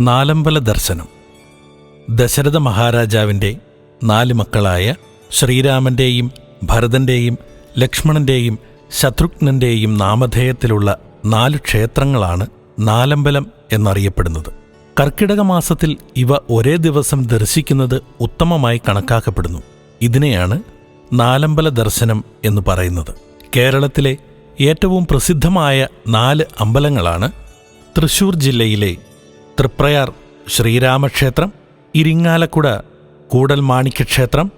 നാലമ്പല ദർശനം. ദശരഥ മഹാരാജാവിന്റെ നാല് മക്കളായ ശ്രീരാമന്റെയും ഭരതന്റെയും ലക്ഷ്മണന്റെയും ശത്രുഘ്നന്റെയും നാമധേയത്തിലുള്ള നാല് ക്ഷേത്രങ്ങളാണ് നാലമ്പലം എന്നറിയപ്പെടുന്നത്. കർക്കിടക മാസത്തിൽ ഇവ ഒരേ ദിവസം ദർശിക്കുന്നത് ഉത്തമമായി കണക്കാക്കപ്പെടുന്നു. ഇതിനെയാണ് നാലമ്പല ദർശനം എന്ന് പറയുന്നത്. കേരളത്തിലെ ഏറ്റവും പ്രസിദ്ധമായ നാല് അമ്പലങ്ങളാണ് തൃശൂർ ജില്ലയിലെ തൃപ്രയാർ ശ്രീരാമക്ഷേത്രം ഇരിങ്ങാലക്കുട കൂടൽ മാണിക്യക്ഷേത്രം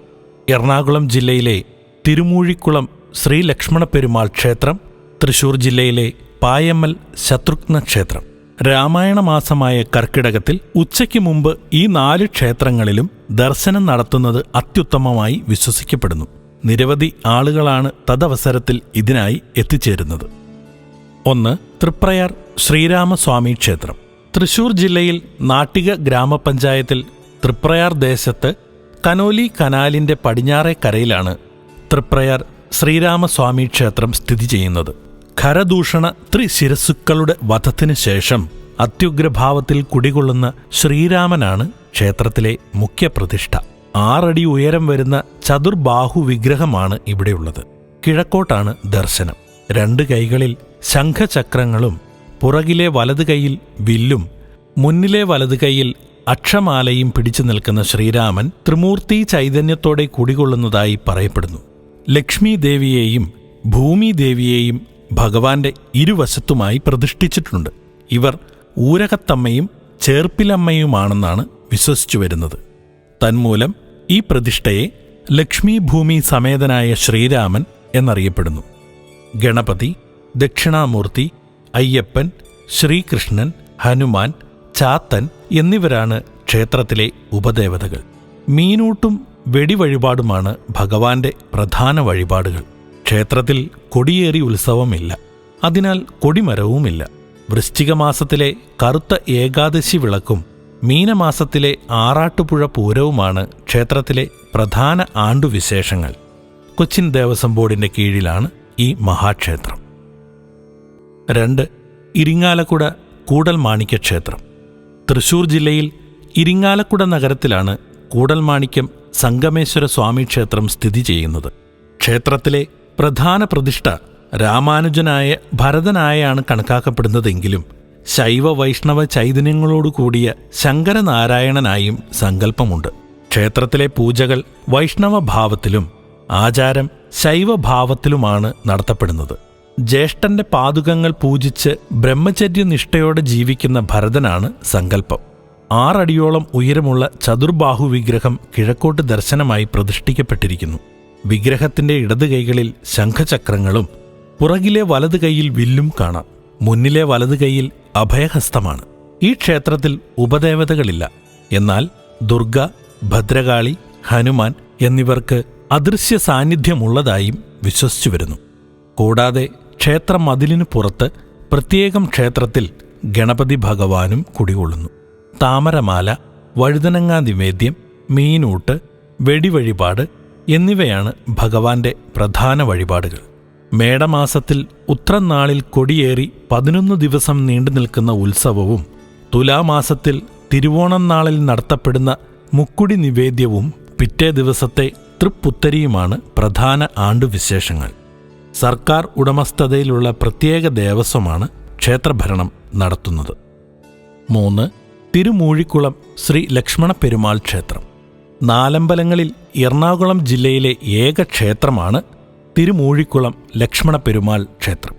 എറണാകുളം ജില്ലയിലെ തിരുമൂഴിക്കുളം ശ്രീ ലക്ഷ്മണപ്പെരുമാൾ ക്ഷേത്രം തൃശൂർ ജില്ലയിലെ പായമ്മൽ ശത്രുഘ്ന ക്ഷേത്രം രാമായണ മാസമായ കർക്കിടകത്തിൽ ഉച്ചയ്ക്ക് മുമ്പ് ഈ നാല് ക്ഷേത്രങ്ങളിലും ദർശനം നടത്തുന്നത് അത്യുത്തമമായി വിശ്വസിക്കപ്പെടുന്നു. നിരവധി ആളുകളാണ് തദവസരത്തിൽ ഇതിനായി എത്തിച്ചേരുന്നത്. ഒന്ന് തൃപ്രയാർ ശ്രീരാമസ്വാമി ക്ഷേത്രം. തൃശൂർ ജില്ലയിൽ നാട്ടിക ഗ്രാമപഞ്ചായത്തിൽ തൃപ്രയാർ ദേശത്ത് കനോലി കനാലിന്റെ പടിഞ്ഞാറേ കരയിലാണ് തൃപ്രയാർ ശ്രീരാമസ്വാമി ക്ഷേത്രം സ്ഥിതി ചെയ്യുന്നത്. ഖരദൂഷണ ത്രിശിരസുക്കളുടെ വധത്തിനു ശേഷം അത്യുഗ്രഭാവത്തിൽ കുടികൊള്ളുന്ന ശ്രീരാമനാണ് ക്ഷേത്രത്തിലെ മുഖ്യപ്രതിഷ്ഠ ആറടി ഉയരം വരുന്ന ചതുർബാഹു വിഗ്രഹമാണ് ഇവിടെയുള്ളത്. കിഴക്കോട്ടാണ് ദർശനം. രണ്ട് കൈകളിൽ ശംഖചക്രങ്ങളും പുറകിലെ വലത് കൈയിൽ വില്ലും മുന്നിലെ വലത് കൈയിൽ അക്ഷമാലയും പിടിച്ചു നിൽക്കുന്ന ശ്രീരാമൻ ത്രിമൂർത്തി ചൈതന്യത്തോടെ കുടികൊള്ളുന്നതായി പറയപ്പെടുന്നു. ലക്ഷ്മി ദേവിയെയും ഭൂമി ദേവിയെയും ഭഗവാന്റെ ഇരുവശത്തുമായി പ്രതിഷ്ഠിച്ചിട്ടുണ്ട്. ഇവർ ഊരകത്തമ്മയും ചേർപ്പിലമ്മയുമാണെന്നാണ് വിശ്വസിച്ചു വരുന്നത്. തന്മൂലം ഈ പ്രതിഷ്ഠയെ ലക്ഷ്മി ഭൂമി സമേതനായ ശ്രീരാമൻ എന്നറിയപ്പെടുന്നു. ഗണപതി ദക്ഷിണാമൂർത്തി അയ്യപ്പൻ ശ്രീകൃഷ്ണൻ ഹനുമാൻ ചാത്തൻ എന്നിവരാണ് ക്ഷേത്രത്തിലെ ഉപദേവതകൾ. മീനൂട്ടും വെടിവഴിപാടുമാണ് ഭഗവാന്റെ പ്രധാന വഴിപാടുകൾ. ക്ഷേത്രത്തിൽ കൊടിയേറി ഉത്സവമില്ല. അതിനാൽ കൊടിമരവുമില്ല. വൃശ്ചികമാസത്തിലെ കറുത്ത ഏകാദശി വിളക്കും മീനമാസത്തിലെ ആറാട്ടുപുഴ പൂരവുമാണ് ക്ഷേത്രത്തിലെ പ്രധാന ആണ്ടുവിശേഷങ്ങൾ. കൊച്ചിൻ ദേവസ്വം ബോർഡിന്റെ കീഴിലാണ് ഈ മഹാക്ഷേത്രം. രണ്ട് ഇരിങ്ങാലക്കുട കൂടൽമാണിക്യ ക്ഷേത്രം തൃശൂർ ജില്ലയിൽ ഇരിങ്ങാലക്കുട നഗരത്തിലാണ് കൂടൽമാണിക്യം സംഗമേശ്വര സ്വാമി ക്ഷേത്രം സ്ഥിതി ചെയ്യുന്നത്. ക്ഷേത്രത്തിലെ പ്രധാന പ്രതിഷ്ഠ രാമാനുജനായ ഭരതനായാണ് കണക്കാക്കപ്പെടുന്നതെങ്കിലും ശൈവ വൈഷ്ണവ ചൈതന്യങ്ങളോടുകൂടിയ ശങ്കരനാരായണനായും സങ്കല്പമുണ്ട്. ക്ഷേത്രത്തിലെ പൂജകൾ വൈഷ്ണവഭാവത്തിലും ആചാരം ശൈവഭാവത്തിലുമാണ് നടത്തപ്പെടുന്നത്. ജ്യേഷ്ഠന്റെ പാതുകങ്ങൾ പൂജിച്ച് ബ്രഹ്മചര്യനിഷ്ഠയോടെ ജീവിക്കുന്ന ഭരതനാണ് സങ്കല്പം. ആറടിയോളം ഉയരമുള്ള ചതുർബാഹു വിഗ്രഹം കിഴക്കോട്ട് ദർശനമായി പ്രതിഷ്ഠിക്കപ്പെട്ടിരിക്കുന്നു. വിഗ്രഹത്തിന്റെ ഇടത് കൈകളിൽ ശംഖചക്രങ്ങളും പുറകിലെ വലതു കൈയിൽ വില്ലും കാണാം. മുന്നിലെ വലതു കൈയിൽ അഭയഹസ്തമാണ്. ഈ ക്ഷേത്രത്തിൽ ഉപദേവതകളില്ല. എന്നാൽ ദുർഗ ഭദ്രകാളി ഹനുമാൻ എന്നിവർക്ക് അദൃശ്യ സാന്നിധ്യമുള്ളതായും വിശ്വസിച്ചു വരുന്നു കൂടാതെ ക്ഷേത്ര മതിലിനു പുറത്ത് പ്രത്യേകം ക്ഷേത്രത്തിൽ ഗണപതി ഭഗവാനും കുടികൊള്ളുന്നു. താമരമാല വഴുതനങ്ങാ നിവേദ്യം മീനൂട്ട് വെടിവഴിപാട് എന്നിവയാണ് ഭഗവാന്റെ പ്രധാന വഴിപാടുകൾ. മേടമാസത്തിൽ ഉത്രനാളിൽ കൊടിയേറി പതിനൊന്ന് ദിവസം നീണ്ടു നിൽക്കുന്ന ഉത്സവവും തുലാമാസത്തിൽ തിരുവോണം നാളിൽ നടത്തപ്പെടുന്ന മുക്കുടി നിവേദ്യവും പിറ്റേ ദിവസത്തെ തൃപ്പുത്തരിയുമാണ് പ്രധാന ആണ്ടുവിശേഷങ്ങൾ. സർക്കാർ ഉടമസ്ഥതയിലുള്ള പ്രത്യേക ദേവസ്വമാണ് ക്ഷേത്രഭരണം നടത്തുന്നത്. മൂന്ന് തിരുമൂഴിക്കുളം ശ്രീ ലക്ഷ്മണ പെരുമാൾ ക്ഷേത്രം. നാലമ്പലങ്ങളിൽ എറണാകുളം ജില്ലയിലെ ഏക ക്ഷേത്രമാണ് തിരുമൂഴിക്കുളം ലക്ഷ്മണ പെരുമാൾ ക്ഷേത്രം.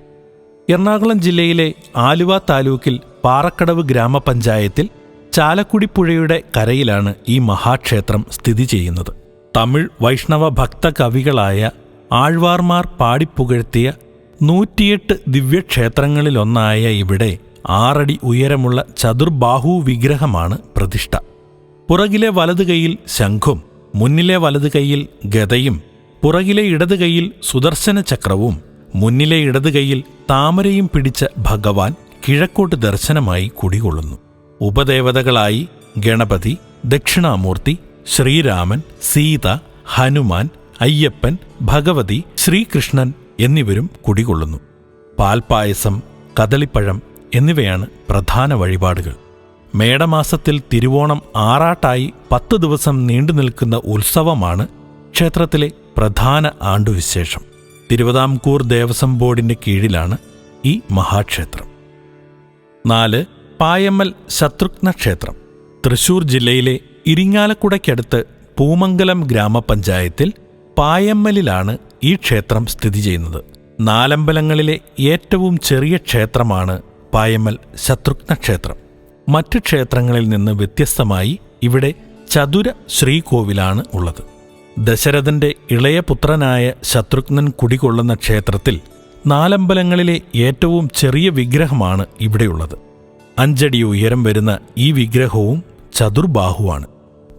എറണാകുളം ജില്ലയിലെ ആലുവ താലൂക്കിൽ പാറക്കടവ് ഗ്രാമപഞ്ചായത്തിൽ ചാലക്കുടി പുഴയുടെ കരയിലാണ് ഈ മഹാക്ഷേത്രം സ്ഥിതി ചെയ്യുന്നത്. തമിഴ് വൈഷ്ണവ ഭക്ത കവികളായ ആഴ്വാർമാർ പാടിപ്പുകഴ്ത്തിയ നൂറ്റിയെട്ട് ദിവ്യക്ഷേത്രങ്ങളിലൊന്നായ ഇവിടെ ആറടി ഉയരമുള്ള ചതുർബാഹു വിഗ്രഹമാണ് പ്രതിഷ്ഠ. പുറകിലെ വലത് കൈയിൽ ശംഖും മുന്നിലെ വലത് കൈയിൽ ഗതയും പുറകിലെ ഇടത് കൈയിൽ സുദർശന ചക്രവും മുന്നിലെ ഇടത് കൈയിൽ താമരയും പിടിച്ച ഭഗവാൻ കിഴക്കോട്ട് ദർശനമായി കുടികൊള്ളുന്നു. ഉപദേവതകളായി ഗണപതി ദക്ഷിണാമൂർത്തി ശ്രീരാമൻ സീത ഹനുമാൻ അയ്യപ്പൻ ഭഗവതി ശ്രീകൃഷ്ണൻ എന്നിവരും കുടികൊള്ളുന്നു. പാൽപ്പായസം കദളിപ്പഴം എന്നിവയാണ് പ്രധാന വഴിപാടുകൾ. മേടമാസത്തിൽ തിരുവോണം ആറാട്ടായി പത്ത് ദിവസം നീണ്ടു നിൽക്കുന്ന ഉത്സവമാണ് ക്ഷേത്രത്തിലെ പ്രധാന ആണ്ടുവിശേഷം. തിരുവിതാംകൂർ ദേവസ്വം ബോർഡിന്റെ കീഴിലാണ് ഈ മഹാക്ഷേത്രം. നാല് പായമ്മൽ ശത്രുഘ്ന ക്ഷേത്രം. തൃശൂർ ജില്ലയിലെ ഇരിങ്ങാലക്കുടയ്ക്കടുത്ത് പൂമംഗലം ഗ്രാമപഞ്ചായത്തിൽ പായമ്മലിലാണ് ഈ ക്ഷേത്രം സ്ഥിതി ചെയ്യുന്നത്. നാലമ്പലങ്ങളിലെ ഏറ്റവും ചെറിയ ക്ഷേത്രമാണ് പായമ്മൽ ശത്രുഘ്ന ക്ഷേത്രം മറ്റ് ക്ഷേത്രങ്ങളിൽ നിന്ന് വ്യത്യസ്തമായി ഇവിടെ ചതുര ശ്രീകോവിലാണ് ഉള്ളത്. ദശരഥന്റെ ഇളയ പുത്രനായ ശത്രുഘ്നൻ കുടികൊള്ളുന്ന ക്ഷേത്രത്തിൽ നാലമ്പലങ്ങളിലെ ഏറ്റവും ചെറിയ വിഗ്രഹമാണ് ഇവിടെയുള്ളത്. അഞ്ചടി ഉയരം വരുന്ന ഈ വിഗ്രഹവും ചതുർബാഹുവാണ്.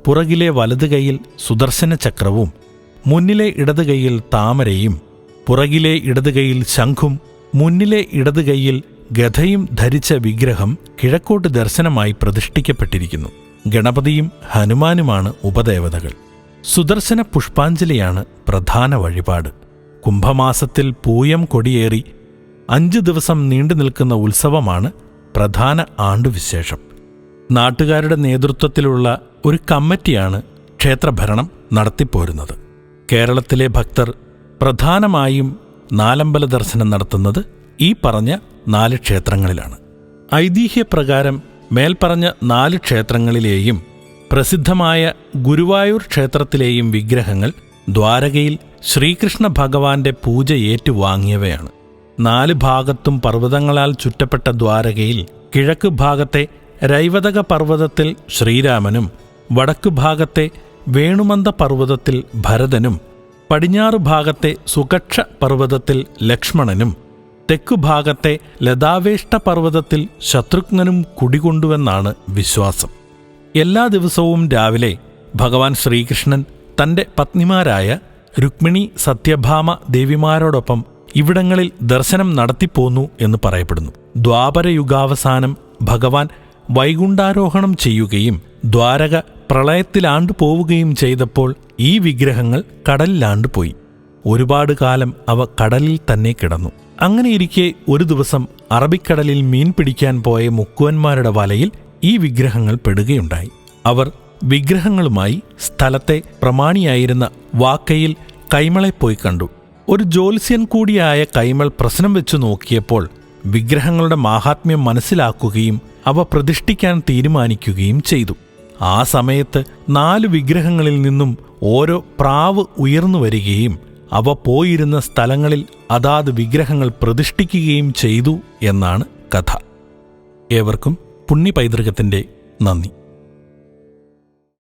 പുറകിലെ വലതു കൈയിൽ സുദർശന ചക്രവും മുന്നിലെ ഇടത് കൈയിൽ താമരയും പുറകിലെ ഇടത് കൈയിൽ ശംഖും മുന്നിലെ ഇടത് കൈയിൽ ഗഥയും ധരിച്ച വിഗ്രഹം കിഴക്കോട്ട് ദർശനമായി പ്രതിഷ്ഠിക്കപ്പെട്ടിരിക്കുന്നു. ഗണപതിയും ഹനുമാനുമാണ് ഉപദേവതകൾ. സുദർശന പുഷ്പാഞ്ജലിയാണ് പ്രധാന വഴിപാട്. കുംഭമാസത്തിൽ പൂയം കൊടിയേറി അഞ്ച് ദിവസം നീണ്ടു നിൽക്കുന്ന ഉത്സവമാണ് പ്രധാന ആണ്ടുവിശേഷം. നാട്ടുകാരുടെ നേതൃത്വത്തിലുള്ള ഒരു കമ്മിറ്റിയാണ് ക്ഷേത്രഭരണം നടത്തിപ്പോരുന്നത്. കേരളത്തിലെ ഭക്തർ പ്രധാനമായും നാലമ്പല ദർശനം നടത്തുന്നത് ഈ പറഞ്ഞ നാല് ക്ഷേത്രങ്ങളിലാണ്. ഐതിഹ്യപ്രകാരം മേൽപ്പറഞ്ഞ നാല് ക്ഷേത്രങ്ങളിലെയും പ്രസിദ്ധമായ ഗുരുവായൂർ ക്ഷേത്രത്തിലെയും വിഗ്രഹങ്ങൾ ദ്വാരകയിൽ ശ്രീകൃഷ്ണ ഭഗവാന്റെ പൂജ ഏറ്റുവാങ്ങിയവയാണ് നാല് ഭാഗത്തും പർവതങ്ങളാൽ ചുറ്റപ്പെട്ട ദ്വാരകയിൽ കിഴക്ക് ഭാഗത്തെ രൈവതക പർവതത്തിൽ ശ്രീരാമനും വടക്ക് ഭാഗത്തെ വേണുമന്ത പർവതത്തിൽ ഭരതനും പടിഞ്ഞാറ് ഭാഗത്തെ സുകക്ഷ പർവതത്തിൽ ലക്ഷ്മണനും തെക്കു ഭാഗത്തെ ലതാവേഷ്ട പർവതത്തിൽ ശത്രുഘ്നനും കുടികൊണ്ടുവെന്നാണ് വിശ്വാസം. എല്ലാ ദിവസവും രാവിലെ ഭഗവാൻ ശ്രീകൃഷ്ണൻ തന്റെ പത്നിമാരായ രുക്മിണി സത്യഭാമ ദേവിമാരോടൊപ്പം ഇവിടങ്ങളിൽ ദർശനം നടത്തിപ്പോന്നു എന്ന് പറയപ്പെടുന്നു. ദ്വാപരയുഗാവസാനം ഭഗവാൻ വൈകുണ്ടാരോഹണം ചെയ്യുകയും ദ്വാരക പ്രളയത്തിലാണ്ടു പോവുകയും ചെയ്തപ്പോൾ ഈ വിഗ്രഹങ്ങൾ കടലിലാണ്ടുപോയി ഒരുപാട് കാലം അവ കടലിൽ തന്നെ കിടന്നു. അങ്ങനെയിരിക്കെ ഒരു ദിവസം അറബിക്കടലിൽ മീൻ പിടിക്കാൻ പോയ മുക്കുവന്മാരുടെ വലയിൽ ഈ വിഗ്രഹങ്ങൾ പെടുകയുണ്ടായി. അവർ വിഗ്രഹങ്ങളുമായി സ്ഥലത്തെ പ്രമാണിയായിരുന്ന വാക്കയിൽ കൈമളെ പോയി കണ്ടു. ഒരു ജ്യോത്സ്യൻ കൂടിയായ കൈമൾ പ്രശ്നം വെച്ചു നോക്കിയപ്പോൾ വിഗ്രഹങ്ങളുടെ മാഹാത്മ്യം മനസ്സിലാക്കുകയും അവ പ്രതിഷ്ഠിക്കാൻ തീരുമാനിക്കുകയും ചെയ്തു. ആ സമയത്ത് നാല് വിഗ്രഹങ്ങളിൽ നിന്നും ഓരോ പ്രാവ് ഉയർന്നു വരികയും അവ പോയിരുന്ന സ്ഥലങ്ങളിൽ അതാത് വിഗ്രഹങ്ങൾ പ്രതിഷ്ഠിക്കുകയും ചെയ്തു എന്നാണ് കഥ. ഏവർക്കും പുണ്യ പൈതൃകത്തിന്റെ നന്ദി.